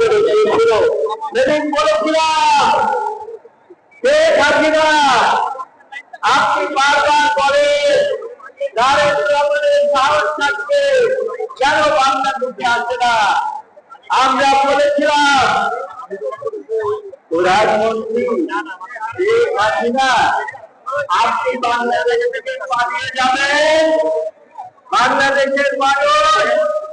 করে সেদিন বলেছিলাম শেখ আপনি বারবার বলে নরেন্দ্র মোদীর সাহস থাকবে, কেন বাংলাদেশে বাংলাদেশের মানুষ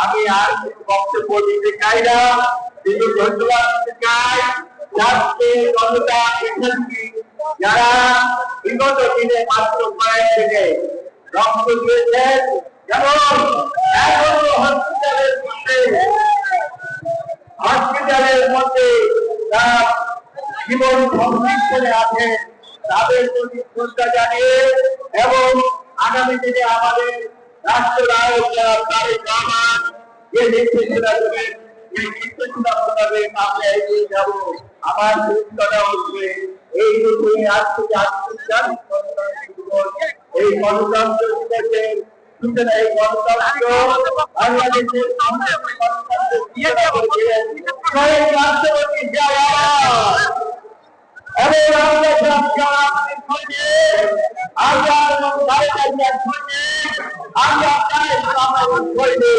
আমি আর বক্তব্য দিতে চাই না। কিন্তু ধন্যবাদ চাই। জনতা যারা বিগত দিনে মাত্র কয়েক রক্ত দিয়েছেন এবং এখনও হসপিটালের মধ্যে হসপিটালের মধ্যে তারা জীবন সংরক্ষণে আছে তাদের প্রতি শ্রদ্ধা জানিয়ে এবং আগামী দিনে আমাদের রাষ্ট্র নায়ক তারেক রহমান যে নির্দেশনা দেবেন এই নির্দেশনা আমরা এগিয়ে যাব আমার ভূমিকাটা হচ্ছে